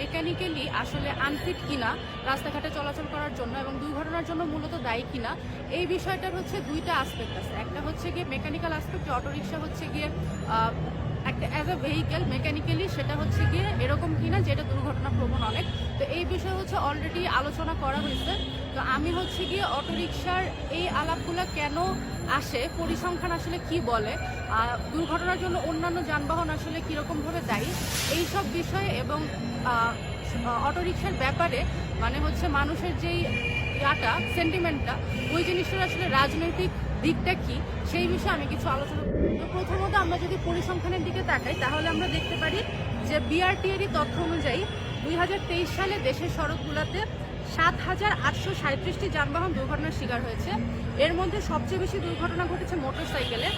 Mechanically আসলে unfit কিনা, রাস্তাঘাটে চলাচল করার জন্য এবং দুর্ঘটনার জন্য মূলত দায়ী কিনা, এই বিষয়টার হচ্ছে দুইটা আসপেক্ট আছে। একটা হচ্ছে গিয়ে মেকানিক্যাল আসপেক্ট অটোরিকশা হচ্ছে গিয়ে একটা অ্যাজ আ ভেহিকেল মেকানিক্যালি সেটা হচ্ছে গিয়ে এরকম কিনা যেটা দুর্ঘটনা প্রবণ অনেক। তো এই বিষয়ে হচ্ছে অলরেডি আলোচনা করা হয়েছে। তো আমি হচ্ছে গিয়ে অটোরিকশার এই আলাপগুলো কেন আসে, পরিসংখ্যান আসলে কি বলে দুর্ঘটনার জন্য অন্যান্য যানবাহন আসলে কীরকমভাবে দায়ী এই সব বিষয়ে এবং অটোরিকশার ব্যাপারে মানে হচ্ছে মানুষের যেই ইয়াটা সেন্টিমেন্টটা ওই জিনিসটার আসলে রাজনৈতিক দিকটা কি, সেই বিষয়ে আমি কিছু আলোচনা। তো প্রথমত আমরা যদি পরিসংখ্যানের দিকে তাকাই, তাহলে আমরা দেখতে পারি যে বিআরটিএরই তথ্য অনুযায়ী দুই হাজার তেইশ সালে দেশের সড়কগুলোতে সাত হাজার আটশো সাঁত্রিশটি যানবাহন দুর্ঘটনার শিকার হয়েছে এর মধ্যে সবচেয়ে বেশি দুর্ঘটনা ঘটেছে মোটরসাইকেলে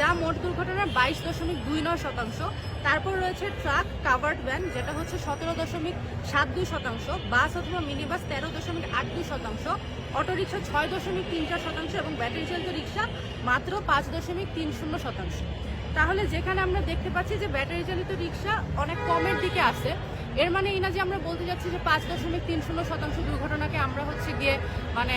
যা মোট দুর্ঘটনার বাইশ দশমিক দুই নয় শতাংশ। তারপর রয়েছে ট্রাক কাভার্ড ভ্যান যেটা হচ্ছে সতেরো দশমিক সাত দুই শতাংশ বাস অথবা মিনি বাস তেরো দশমিক আট দুই শতাংশ অটোরিকশা ছয় দশমিক তিন চার শতাংশ এবং ব্যাটারি চালিত রিক্সা মাত্র পাঁচ দশমিক তিন শূন্য শতাংশ। তাহলে যেখানে আমরা দেখতে পাচ্ছি যে ব্যাটারি চালিত রিক্সা অনেক কমের দিকে আছে এর মানে এই না যে আমরা বলতে যাচ্ছি যে পাঁচ দশমিক তিন শূন্য শতাংশ দুর্ঘটনাকে আমরা হচ্ছে গিয়ে মানে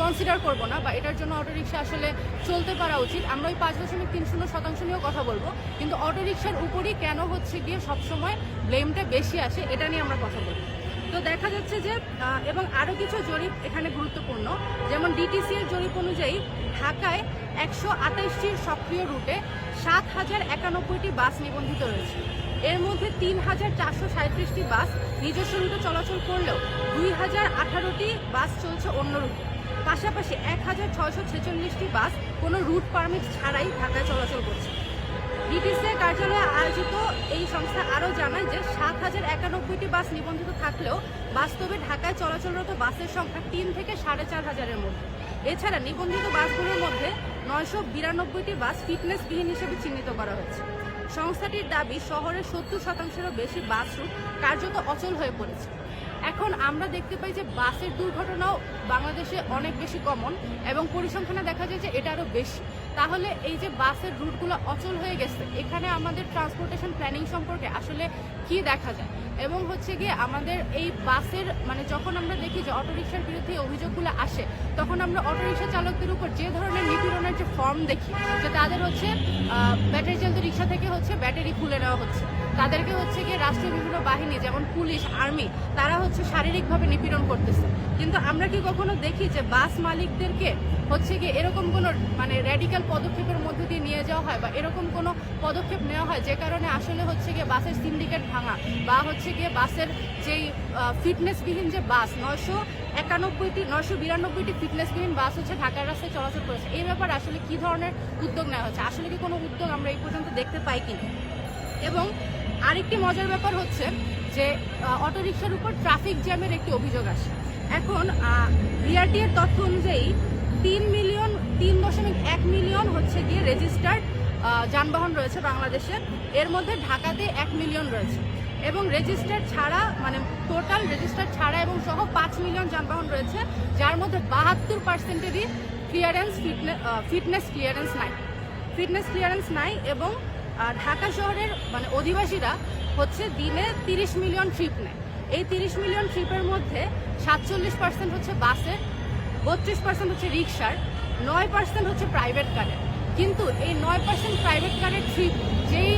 কনসিডার করব না বা এটার জন্য অটোরিকশা আসলে চলতে পারা উচিত। আমরা ওই পাঁচ দশমিক তিন শূন্য শতাংশ নিয়েও কথা বলব, কিন্তু অটোরিকশার উপরই কেন হচ্ছে গিয়ে সবসময় ব্লেমটা বেশি আসে এটা নিয়ে আমরা কথা বলব। তো দেখা যাচ্ছে যে এবং আরও কিছু জরিপ এখানে গুরুত্বপূর্ণ, যেমন ডিটিসি এর জরিপ অনুযায়ী ঢাকায় একশো আঠাইশটির সক্রিয় রুটে সাত হাজার একানব্বইটি বাস নিবন্ধিত রয়েছে। এর মধ্যে তিন হাজার চারশো সাঁত্রিশটি বাস নিজস্ব রুটে চলাচল করলেও দুই হাজার আঠারোটি বাস চলছে অন্য রুটে। পাশাপাশি এক হাজার ছয়শো ছেচল্লিশটি বাস কোনো রুট পারমিট ছাড়াই ঢাকায় চলাচল করছে। ডিটিসি কার্যালয়ে আয়োজিত এই সংস্থা আরও জানায় যে সাত হাজার একানব্বইটি বাস নিবন্ধিত থাকলেও বাস্তবে ঢাকায় চলাচলরত বাসের সংখ্যা তিন থেকে সাড়ে চার হাজারের মধ্যে। এছাড়া নিবন্ধিত বাসগুলোর মধ্যে নয়শো বিরানব্বইটি বাস ফিটনেসবিহীন হিসেবে চিহ্নিত করা হয়েছে। সংস্থাটির দাবি শহরের সত্তর শতাংশেরও বেশি বাস রুট কার্যত অচল হয়ে পড়েছে। এখন আমরা দেখতে পাই যে বাসের দুর্ঘটনাও বাংলাদেশে অনেক বেশি কমন এবং পরিসংখ্যানে দেখা যায় যে এটা আরও বেশি। তাহলে এই যে বাসের রুটগুলো অচল হয়ে গেছে, এখানে আমাদের ট্রান্সপোর্টেশন প্ল্যানিং সম্পর্কে আসলে কি দেখা যায়? এবং হচ্ছে গিয়ে আমাদের এই বাসের মানে যখন আমরা দেখি যে অটোরিকশার বিরুদ্ধে অভিযোগগুলো আসে, তখন আমরা অটোরিকশা চালকদের উপর যে ধরনের নিপীড়নের যে ফর্ম দেখি, যে তাদের হচ্ছে ব্যাটারি চালিত রিক্সা থেকে হচ্ছে ব্যাটারি খুলে নেওয়া হচ্ছে। তাদেরকে হচ্ছে গিয়ে রাষ্ট্রীয় বিভিন্ন বাহিনী, যেমন পুলিশ, আর্মি, তারা হচ্ছে শারীরিকভাবে নিপীড়ন করতেছে। কিন্তু আমরা কি কখনো দেখি যে বাস মালিকদেরকে হচ্ছে গিয়ে এরকম কোনো মানে র্যাডিক্যাল পদক্ষেপের মধ্যে দিয়ে নিয়ে যাওয়া হয় বা এরকম কোনো পদক্ষেপ নেওয়া হয় যে কারণে আসলে হচ্ছে গিয়ে বাসের সিন্ডিকেট ভাঙা বা হচ্ছে গিয়ে বাসের যেই ফিটনেসবিহীন যে বাস, নয়শো একানব্বইটি, নয়শো বিরানব্বইটি ফিটনেসবিহীন বাস হচ্ছে ঢাকার রাস্তায় চলাচল করেছে। এই ব্যাপারে আসলে কি ধরনের উদ্যোগ নেওয়া হচ্ছে? আসলে কি কোনো উদ্যোগ আমরা এই পর্যন্ত দেখতে পাই কিনা? এবং আরেকটি মজার ব্যাপার হচ্ছে যে অটোরিকশার উপর ট্রাফিক জ্যামের একটি অভিযোগ আসে। এখন বিআরটি এর তথ্য অনুযায়ী তিন মিলিয়ন, তিন দশমিক এক মিলিয়ন হচ্ছে গিয়ে রেজিস্টার্ড যানবাহন রয়েছে বাংলাদেশে এর মধ্যে ঢাকাতে এক মিলিয়ন রয়েছে। এবং রেজিস্টার ছাড়া মানে টোটাল রেজিস্টার ছাড়া এবং সহ পাঁচ মিলিয়ন যানবাহন রয়েছে, যার মধ্যে বাহাত্তর পার্সেন্টেরই ক্লিয়ারেন্স ফিটনেস ক্লিয়ারেন্স নাই। ফিটনেস ক্লিয়ারেন্স নাই এবং আহ, ঢাকা শহরের মানে অধিবাসীরা হচ্ছে দিনে তিরিশ মিলিয়ন ট্রিপ নেয়। এই তিরিশ মিলিয়ন ট্রিপের মধ্যে সাতচল্লিশ পার্সেন্ট হচ্ছে বাসের বত্রিশ পার্সেন্ট হচ্ছে রিক্সার নয় পার্সেন্ট হচ্ছে প্রাইভেট কারের। কিন্তু এই নয় পার্সেন্ট প্রাইভেট কারের ট্রিপ যেই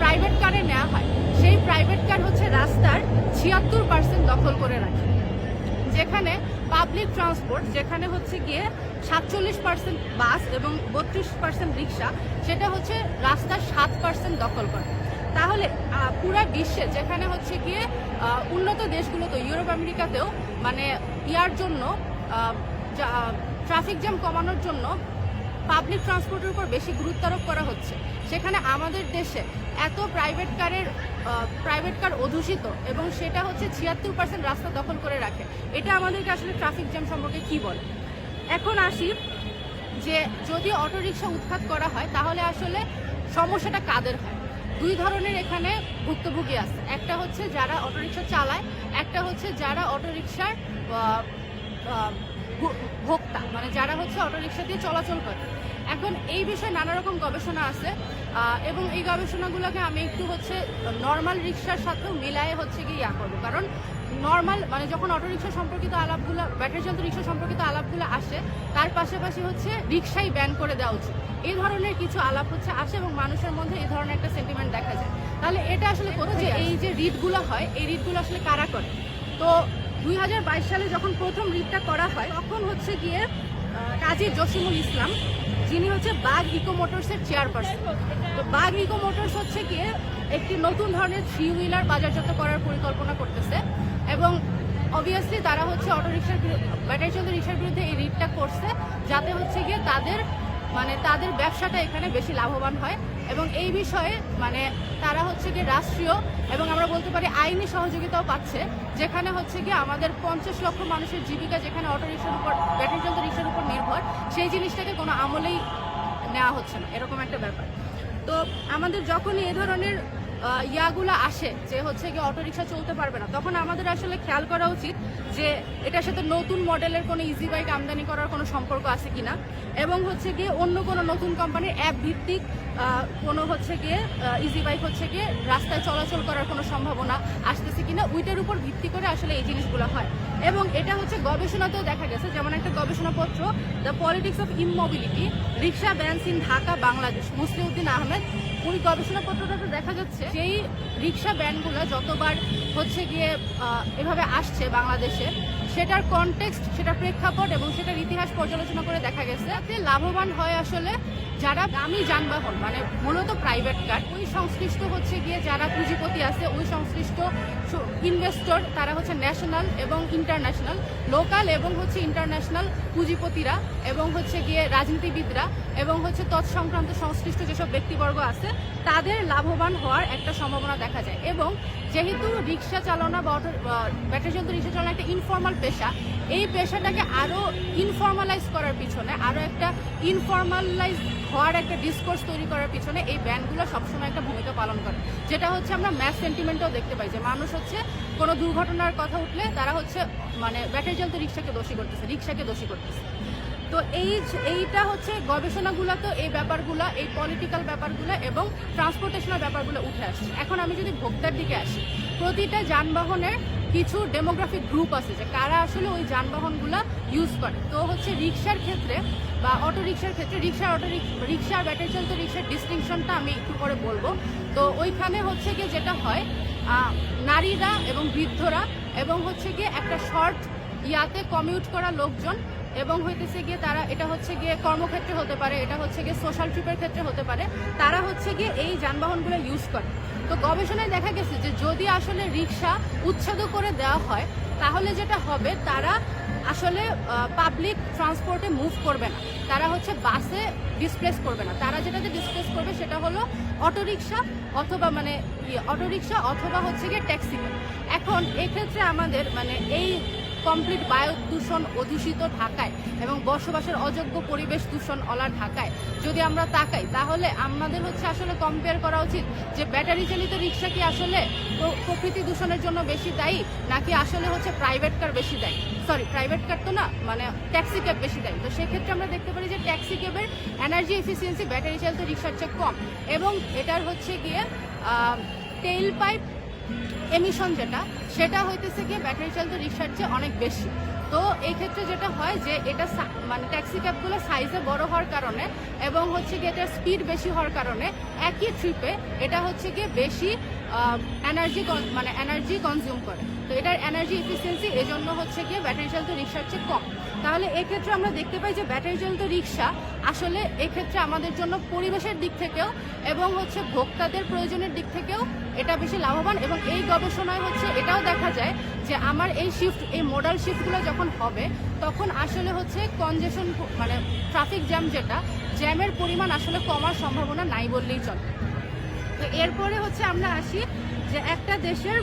প্রাইভেট কারে নেওয়া হয় সেই প্রাইভেট কার হচ্ছে রাস্তার ছিয়াত্তর পার্সেন্ট দখল করে রাখে। যেখানে পাবলিক ট্রান্সপোর্ট যেখানে হচ্ছে গিয়ে সাতচল্লিশ পার্সেন্ট বাস এবং বত্রিশ পার্সেন্ট রিক্সা সেটা হচ্ছে রাস্তার সাত পার্সেন্ট দখল করে। তাহলে পুরা বিশ্বে যেখানে হচ্ছে গিয়ে উন্নত দেশগুলোতে ইউরোপ, আমেরিকাতেও মানে ইয়ার জন্য ট্রাফিক জ্যাম কমানোর জন্য পাবলিক ট্রান্সপোর্টের উপর বেশি গুরুত্ব আরোপ করা হচ্ছে। সেখানে আমাদের দেশে এত প্রাইভেট কারের প্রাইভেট কার অধূষিত এবং সেটা হচ্ছে ছিয়াত্তর পার্সেন্ট রাস্তা দখল করে রাখে। এটা আমাদেরকে আসলে ট্রাফিক জ্যাম সম্পর্কে কি বলে? এখন আসি যে যদি অটোরিকশা উৎখাত করা হয়, তাহলে আসলে সমস্যাটা কাদের হয়? দুই ধরনের এখানে ভুক্তভোগী আছে। একটা হচ্ছে যারা অটোরিকশা চালায়, একটা হচ্ছে যারা অটোরিকশার ভোক্তা মানে যারা হচ্ছে অটোরিকশা দিয়ে চলাচল করে। এখন এই বিষয়ে নানা রকম গবেষণা আছে এবং এই গবেষণাগুলোকে আমি একটু হচ্ছে নর্মাল রিক্সার সাথেও মিলায়ে হচ্ছে কি ইয়া করব। কারণ নর্মাল মানে যখন অটোরিক্সা সম্পর্কিত আলাপগুলো ব্যাটারি চালিত রিক্সা সম্পর্কিত আলাপগুলো আসে তার পাশাপাশি হচ্ছে রিক্সাই ব্যান করে দেওয়া উচিত। এই ধরনের কিছু আলাপ হচ্ছে আসে এবং মানুষের মধ্যে এই ধরনের একটা সেন্টিমেন্ট দেখা যায়। তাহলে এটা আসলে কোথায় যে এই যে রিটগুলো হয় এই রিটগুলো আসলে কারা করে? তো দুই হাজার বাইশ সালে যখন প্রথম রিটটা করা হয় তখন হচ্ছে গিয়ে কাজী জসিমুল ইসলাম যিনি হচ্ছে বাগ ইকো মোটরসের চেয়ারপারসন তো বাগ ইকো মোটরস হচ্ছে গিয়ে একটি নতুন ধরনের থ্রি হুইলার বাজারজাত করার পরিকল্পনা করতেছে এবং অবভিয়াসলি তারা হচ্ছে অটোরিক্সার ব্যাটারি চলতে রিক্সার বিরুদ্ধে এই রিটটা করছে যাতে হচ্ছে গিয়ে তাদের মানে তাদের ব্যবসাটা এখানে বেশি লাভবান হয় এবং এই বিষয়ে মানে তারা হচ্ছে কি রাষ্ট্রীয় এবং আমরা বলতে পারি আইনি সহযোগিতাও পাচ্ছে, যেখানে হচ্ছে কি আমাদের পঞ্চাশ লক্ষ মানুষের জীবিকা যেখানে অটোরিক্সার উপর ব্যাটারি চলতে রিক্সার উপর নির্ভর, সেই জিনিসটাকে কোনো আমলেই নেওয়া হচ্ছে না, এরকম একটা ব্যাপার। তো আমাদের যখনই এ ধরনের ইয়াগুলো আসে যে হচ্ছে গিয়ে অটোরিক্সা চলতে পারবে না। তখন আমাদের আসলে খেয়াল করা উচিত যে এটার সাথে নতুন মডেলের কোনো ইজি বাইক আমদানি করার কোনো সম্পর্ক আছে কিনা। এবং হচ্ছে গিয়ে অন্য কোনো নতুন কোম্পানির অ্যাপ ভিত্তিক কোনো হচ্ছে গিয়ে ইজি বাইক হচ্ছে গিয়ে রাস্তায় চলাচল করার কোনো সম্ভাবনা আসতেছে কিনা, ওইটার উপর ভিত্তি করে আসলে এই জিনিসগুলো হয়। এবং এটা হচ্ছে গবেষণাতেও দেখা গেছে, যেমন একটা গবেষণাপত্র the politics of immobility rickshaw bans in Dhaka, Bangladesh. Musliuddin Ahmed ওই গবেষণাপত্রটাতে দেখা যাচ্ছে সেই রিক্সা ব্যান্ডগুলো যতবার হচ্ছে গিয়ে এভাবে আসছে বাংলাদেশে সেটার কনটেক্সট সেটার প্রেক্ষাপট এবং সেটার ইতিহাস পর্যালোচনা করে দেখা গেছে লাভবান হয় আসলে যারা দামি যানবাহন মানে মূলত প্রাইভেট কার ওই সংশ্লিষ্ট হচ্ছে গিয়ে যারা পুঁজিপতি আছে, ওই সংশ্লিষ্ট ইনভেস্টর তারা হচ্ছে ন্যাশনাল এবং ইন্টারন্যাশনাল লোকাল এবং হচ্ছে ইন্টারন্যাশনাল পুঁজিপতিরা এবং হচ্ছে গিয়ে রাজনীতিবিদরা এবং হচ্ছে তৎসংক্রান্ত সংশ্লিষ্ট যেসব ব্যক্তিবর্গ আছে, তাদের লাভবান হওয়ার একটা সম্ভাবনা দেখা যায়। এবং যেহেতু রিক্সা চালনা বা অটো ব্যাটারি চালিত রিক্সা চালনা একটা ইনফর্মাল পেশা। এই পেশাটাকে আরও ইনফর্মালাইজ করার পিছনে আরও একটা ইনফর্মালাইজ হওয়ার একটা ডিসকোর্স তৈরি করার পিছনে এই ব্যান্ডগুলো সবসময় একটা ভূমিকা পালন করে। যেটা হচ্ছে আমরা ম্যাথ সেন্টিমেন্টও দেখতে পাই যে মানুষ হচ্ছে কোনো দুর্ঘটনার কথা উঠলে তারা হচ্ছে মানে ব্যাটারি চালিত রিক্সাকে দোষী করতেছে, রিক্সাকে দোষী করতেছে। তো এই এইটা হচ্ছে গবেষণাগুলো তো এই ব্যাপারগুলো, এই পলিটিক্যাল ব্যাপারগুলো এবং ট্রান্সপোর্টেশনের ব্যাপারগুলো উঠে আসছে। এখন আমি যদি ভোক্তার দিকে আসি, প্রতিটা যানবাহনের কিছু ডেমোগ্রাফিক গ্রুপ আছে যে কারা আসলে ওই যানবাহনগুলো ইউজ করে। তো হচ্ছে রিক্সার ক্ষেত্রে বা অটো রিক্সার ক্ষেত্রে রিক্সা অটো রিক্সা ব্যাটারি চালিত রিক্সার ডিস্টিংশনটা আমি একটু পরে বলব। তো ওইখানে হচ্ছে গিয়ে যেটা হয় নারীরা এবং বৃদ্ধরা এবং হচ্ছে গিয়ে একটা শর্ট ইয়াতে কমিউট করা লোকজন এবং হইতেছে গিয়ে তারা, এটা হচ্ছে গিয়ে কর্মক্ষেত্রে হতে পারে, এটা হচ্ছে গিয়ে সোশ্যাল ট্রিপের ক্ষেত্রে হতে পারে, তারা হচ্ছে গিয়ে এই যানবাহনগুলো ইউজ করে। তো গবেষণায় দেখা গেছে যে যদি আসলে রিক্সা উচ্ছেদ করে দেওয়া হয়, তাহলে যেটা হবে, তারা আসলে পাবলিক ট্রান্সপোর্টে মুভ করবে না। তারা হচ্ছে বাসে ডিসপ্লেস করবে না। তারা যেটাতে ডিসপ্লেস করবে সেটা হলো অটোরিকশা অথবা মানে অটোরিকশা অথবা হচ্ছে গিয়ে ট্যাক্সি এখন এক্ষেত্রে আমাদের মানে এই কমপ্লিট বায়ু দূষণ অদূষিত ঢাকায় এবং বসবাসের অযোগ্য পরিবেশ দূষণ অলা ঢাকায়। যদি আমরা তাকাই, তাহলে আমাদের হচ্ছে আসলে কম্পেয়ার করা উচিত যে ব্যাটারি চালিত রিক্সা কি আসলে প্র- প্রকৃতি দূষণের জন্য বেশি দায়ী, নাকি আসলে হচ্ছে প্রাইভেট কার বেশি দায়ী? সরি প্রাইভেট কার তো না মানে ট্যাক্সি ক্যাব বেশি দায়ী। তো সেক্ষেত্রে আমরা দেখতে পারি যে ট্যাক্সি ক্যাবের এনার্জি এফিসিয়েন্সি ব্যাটারি চালিত রিক্সার চেয়ে কম এবং এটার হচ্ছে গিয়ে টেইল পাইপ এমিশন যেটা, সেটা হইতেছে গিয়ে ব্যাটারি চালিত রিক্সার চেয়ে অনেক বেশি। তো এই ক্ষেত্রে যেটা হয় যে এটা মানে ট্যাক্সি ক্যাবগুলো সাইজে বড় হওয়ার কারণে এবং হচ্ছে গিয়ে এটার স্পিড বেশি হওয়ার কারণে একই ট্রিপে এটা হচ্ছে গিয়ে বেশি এনার্জি মানে এনার্জি কনজিউম করে। তো এটার এনার্জি এফিসিয়েন্সি এজন্য হচ্ছে গিয়ে ব্যাটারি চালিত রিক্সার চেয়ে কম। তাহলে এক্ষেত্রে আমরা দেখতে পাই যে ব্যাটারি চালিত রিক্সা আসলে এক্ষেত্রে আমাদের জন্য পরিবেশের দিক থেকেও এবং হচ্ছে ভোক্তাদের প্রয়োজনের দিক থেকেও এটা বেশি লাভবান এবং এই গবেষণায় হচ্ছে এটাও দেখা যায় যে আমার এই শিফট এই মোডাল শিফটগুলো যখন হবে, তখন আসলে হচ্ছে কনজেশন মানে ট্রাফিক জ্যাম যেটা জ্যামের পরিমাণ আসলে কমার সম্ভাবনা নাই বললেই চলে। তো এরপরে হচ্ছে আমরা আসি যে একটা দেশের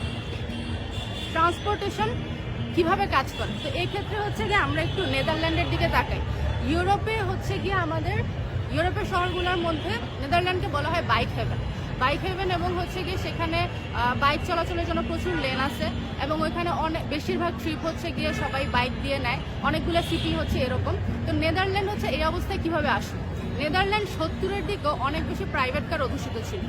ট্রান্সপোর্টেশন কীভাবে কাজ করে? তো এই ক্ষেত্রে হচ্ছে গিয়ে আমরা একটু নেদারল্যান্ডের দিকে তাকাই। ইউরোপে হচ্ছে গিয়ে আমাদের, ইউরোপের শহরগুলোর মধ্যে নেদারল্যান্ডকে বলা হয় বাইক হেভেন বাইক হেভেন এবং হচ্ছে গিয়ে সেখানে বাইক চলাচলের জন্য প্রচুর লেন আছে এবং ওইখানে অনেক বেশিরভাগ ট্রিপ হচ্ছে গিয়ে সবাই বাইক দিয়ে নেয়। অনেকগুলো সিটি হচ্ছে এরকম। তো নেদারল্যান্ড হচ্ছে এই অবস্থায় কীভাবে আসলো নেদারল্যান্ড সত্তরের দিকেও অনেক বেশি প্রাইভেট কার অধ্যুষিত ছিল।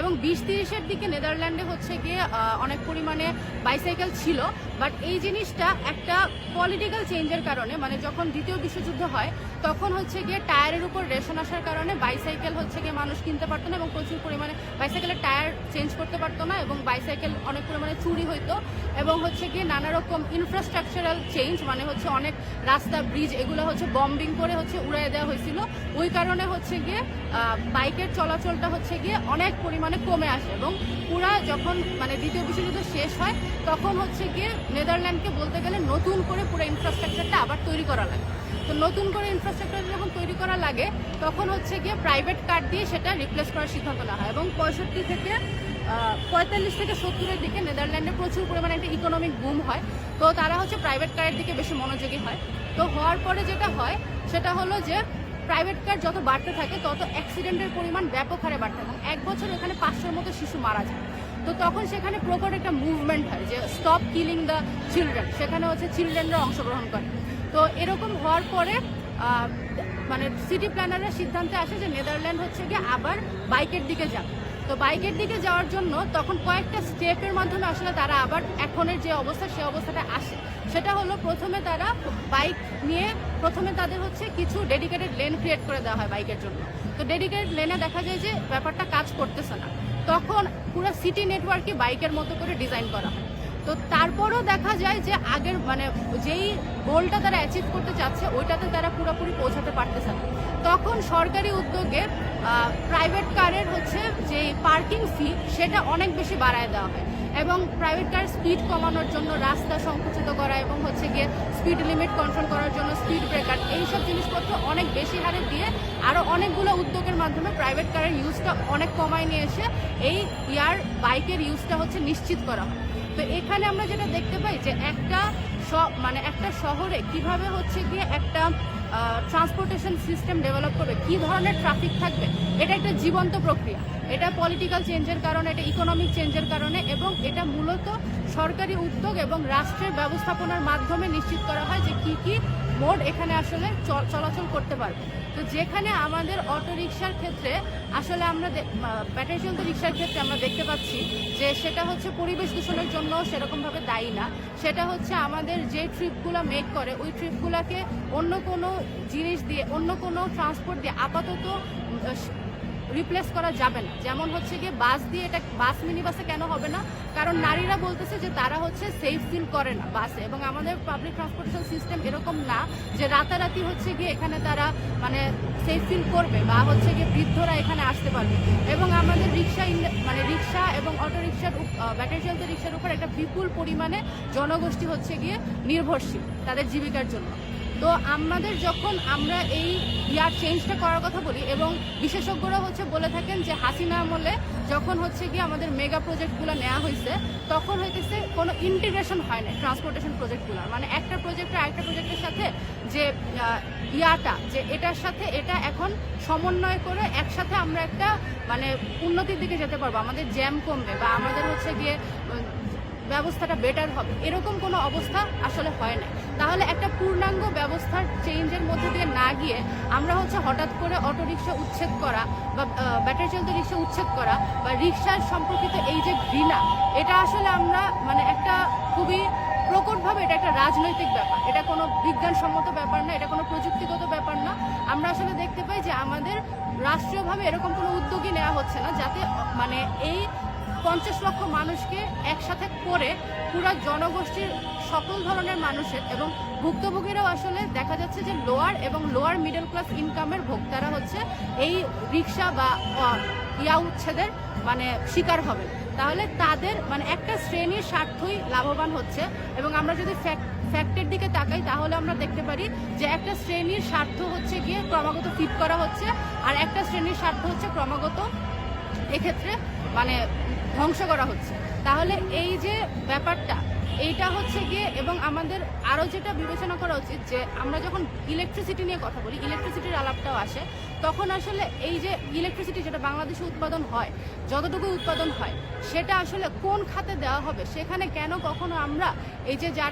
এবং বিশ তিরিশের দিকে নেদারল্যান্ডে হচ্ছে গিয়ে অনেক পরিমাণে বাইসাইকেল ছিল। বাট এই জিনিসটা একটা পলিটিক্যাল চেঞ্জের কারণে মানে যখন দ্বিতীয় বিশ্বযুদ্ধ হয়, তখন হচ্ছে গিয়ে টায়ারের উপর রেশন আসার কারণে বাইসাইকেল হচ্ছে গিয়ে মানুষ কিনতে পারতো না এবং প্রচুর পরিমাণে বাইসাইকেলের টায়ার চেঞ্জ করতে পারতো না এবং বাইসাইকেল অনেক পরিমাণে চুরি হইতো এবং হচ্ছে গিয়ে নানা রকম ইনফ্রাস্ট্রাকচারাল চেঞ্জ মানে হচ্ছে অনেক রাস্তা ব্রিজ এগুলো হচ্ছে বম্বিং করে হচ্ছে উড়াই দেওয়া হয়েছিল। ওই কারণে হচ্ছে গিয়ে বাইকের চলাচলটা হচ্ছে গিয়ে অনেক পরিমাণে কমে আসে এবং পুরা যখন মানে দ্বিতীয় বিশ্বযুদ্ধ শেষ হয়, তখন হচ্ছে গিয়ে নেদারল্যান্ডকে বলতে গেলে নতুন করে পুরো ইনফ্রাস্ট্রাকচারটা আবার তৈরি করা লাগে। তো নতুন করে ইনফ্রাস্ট্রাকচার যখন তৈরি করা লাগে, তখন হচ্ছে গিয়ে প্রাইভেট কার দিয়ে সেটা রিপ্লেস করার সিদ্ধান্ত নেওয়া হয় এবং পঁয়ষট্টি থেকে পঁয়তাল্লিশ থেকে সত্তরের দিকে নেদারল্যান্ডে প্রচুর পরিমাণে একটা ইকোনমিক বুম হয়। তো তারা হচ্ছে প্রাইভেট কারের দিকে বেশি মনোযোগী হয়। তো হওয়ার পরে যেটা হয়, সেটা হলো যে প্রাইভেট কার যত বাড়তে থাকে, তত অ্যাক্সিডেন্টের পরিমাণ ব্যাপক হারে বাড়তে থাকে। এক বছর এখানে পাঁচশোর মতো শিশু মারা যায়। তো তখন সেখানে প্রকট একটা মুভমেন্ট হয় যে স্টপ কিলিং দ্য চিলড্রেন সেখানে হচ্ছে চিলড্রেনরা অংশগ্রহণ করে। তো এরকম হওয়ার পরে মানে সিটি প্ল্যানাররা সিদ্ধান্তে আসে যে নেদারল্যান্ড হচ্ছে গিয়ে আবার বাইকের দিকে যাবে তো বাইকের দিকে যাওয়ার জন্য তখন কয়েকটা স্টেপের মাধ্যমে আসলে তারা আবার এখনের যে অবস্থা, সে অবস্থাটা আসে। সেটা হলো প্রথমে তারা বাইক নিয়ে, প্রথমে তাদের হচ্ছে কিছু ডেডিকেটেড লেন ক্রিয়েট করে দেওয়া হয় বাইকের জন্য। তো ডেডিকেটেড লেনে দেখা যায় যে ব্যাপারটা কাজ করতেছে না। তখন পুরো সিটি নেটওয়ার্কই বাইকের মতো করে ডিজাইন করা হয়। তো তারপরও দেখা যায় যে আগের মানে যেই গোলটা তারা অ্যাচিভ করতে চাচ্ছে, ওইটাতে তারা পুরোপুরি পৌঁছাতে পারতেছে না। তখন সরকারি উদ্যোগে প্রাইভেট কারের হচ্ছে যে পার্কিং ফি সেটা অনেক বেশি বাড়ায় দেওয়া হয়। এবং প্রাইভেট কার স্পিড কমানোর জন্য রাস্তা সংকুচিত করা এবং হচ্ছে গিয়ে স্পিড লিমিট কন্ট্রোল করার জন্য স্পিড ব্রেকার এইসব জিনিসপত্র অনেক বেশি হারে দিয়ে আরও অনেকগুলো উদ্যোগের মাধ্যমে প্রাইভেট কারের ইউজটা অনেক কমায় নিয়ে এসে এই ইয়ার বাইকের ইউজটা হচ্ছে নিশ্চিত করা হয়। তো এখানে আমরা যেটা দেখতে পাই যে একটা মানে একটা শহরে কীভাবে হচ্ছে গিয়ে একটা ট্রান্সপোর্টেশন সিস্টেম ডেভেলপ করবে, কি ধরনের ট্রাফিক থাকবে, এটা একটা জীবন্ত প্রক্রিয়া। এটা পলিটিক্যাল চেঞ্জের কারণে, এটা ইকোনমিক চেঞ্জের কারণে এবং এটা মূলত সরকারি উদ্যোগ এবং রাষ্ট্রের ব্যবস্থাপনার মাধ্যমে নিশ্চিত করা হয় যে কি কি মোড এখানে আসলে চল- চলাচল করতে পারবে। তো যেখানে আমাদের অটো রিক্সার ক্ষেত্রে আসলে আমরা ব্যাটারি চালিত রিক্সার ক্ষেত্রে আমরা দেখতে পাচ্ছি যে সেটা হচ্ছে পরিবেশ দূষণের জন্য সেরকমভাবে দায়ী না। সেটা হচ্ছে আমাদের যে ট্রিপগুলো মেক করে, ওই ট্রিপগুলোকে অন্য কোনো জিনিস দিয়ে, অন্য কোনো ট্রান্সপোর্ট দিয়ে আপাতত রিপ্লেস করা যাবে না। যেমন হচ্ছে গিয়ে বাস দিয়ে এটা বাস মিনি বাসে কেন হবে না? কারণ নারীরা বলতেছে যে তারা হচ্ছে সেফ ফিল করে না বাসে। এবং আমাদের পাবলিক ট্রান্সপোর্টেশন সিস্টেম এরকম না যে রাতারাতি হচ্ছে গিয়ে এখানে তারা মানে সেফ ফিল করবে বা হচ্ছে গিয়ে বৃদ্ধরা এখানে আসতে পারবে। এবং আমাদের রিক্সা মানে রিক্সা এবং অটো রিক্সার ব্যাটারি চালিত রিক্সার উপর একটা বিপুল পরিমাণে জনগোষ্ঠী হচ্ছে গিয়ে নির্ভরশীল তাদের জীবিকার জন্য। তো আমাদের যখন আমরা এই ইয়ার চেঞ্জটা করার কথা বলি এবং বিশেষজ্ঞরা হচ্ছে বলে থাকেন যে হাসিনা আমলে যখন হচ্ছে গিয়ে আমাদের মেগা প্রজেক্টগুলো নেওয়া হয়েছে, তখন হইতেছে কোনো ইন্টিগ্রেশন হয় না ট্রান্সপোর্টেশন প্রজেক্টগুলো মানে একটা প্রজেক্টের আরেকটা প্রজেক্টের সাথে যে ইয়াটা, যে এটার সাথে এটা এখন সমন্বয় করে একসাথে আমরা একটা মানে উন্নতির দিকে যেতে পারব, আমাদের জ্যাম কমবে বা আমাদের হচ্ছে গিয়ে ব্যবস্থাটা বেটার হবে। এরকম কোনো অবস্থা আসলে হয় না তাহলে একটা পূর্ণাঙ্গ ব্যবস্থার চেঞ্জের মধ্যে দিয়ে না গিয়ে আমরা হচ্ছে হঠাৎ করে অটো রিক্সা উচ্ছেদ করা বা ব্যাটারি চালিত রিক্সা উচ্ছেদ করা বা রিক্সার সম্পর্কিত এই যে ঘৃণা, এটা আসলে আমরা মানে একটা খুবই প্রকটভাবে এটা একটা রাজনৈতিক ব্যাপার। এটা কোনো বিজ্ঞানসম্মত ব্যাপার না, এটা কোনো প্রযুক্তিগত ব্যাপার না। আমরা আসলে দেখতে পাই যে আমাদের রাষ্ট্রীয়ভাবে এরকম কোনো উদ্যোগই নেওয়া হচ্ছে না, যাতে মানে এই পঞ্চাশ লক্ষ মানুষকে একসাথে করে পুরা জনগোষ্ঠীর সকল ধরনের মানুষের এবং ভুক্তভোগীরাও আসলে দেখা যাচ্ছে যে লোয়ার এবং লোয়ার মিডল ক্লাস ইনকামের ভোক্তারা হচ্ছে এই রিক্সা বা ইয়া উচ্ছেদের মানে শিকার হবে। তাহলে তাদের মানে একটা শ্রেণির স্বার্থই লাভবান হচ্ছে এবং আমরা যদি ফ্যাক্ট ফ্যাক্টের দিকে তাকাই তাহলে আমরা দেখতে পারি যে একটা শ্রেণির স্বার্থ হচ্ছে গিয়ে ক্রমাগত ফিট করা হচ্ছে আর একটা শ্রেণির স্বার্থ হচ্ছে ক্রমাগত এক্ষেত্রে মানে ধ্বংস করা হচ্ছে। তাহলে এই যে ব্যাপারটা এইটা হচ্ছে গিয়ে এবং আমাদের আরও যেটা বিবেচনা করা উচিত যে আমরা যখন ইলেকট্রিসিটি নিয়ে কথা বলি ইলেকট্রিসিটির আলাপটাও আসে, তখন আসলে এই যে ইলেকট্রিসিটি যেটা বাংলাদেশে উৎপাদন হয়, যতটুকু উৎপাদন হয়, সেটা আসলে কোন খাতে দেওয়া হবে, সেখানে কেন কখনো আমরা এই যে যারা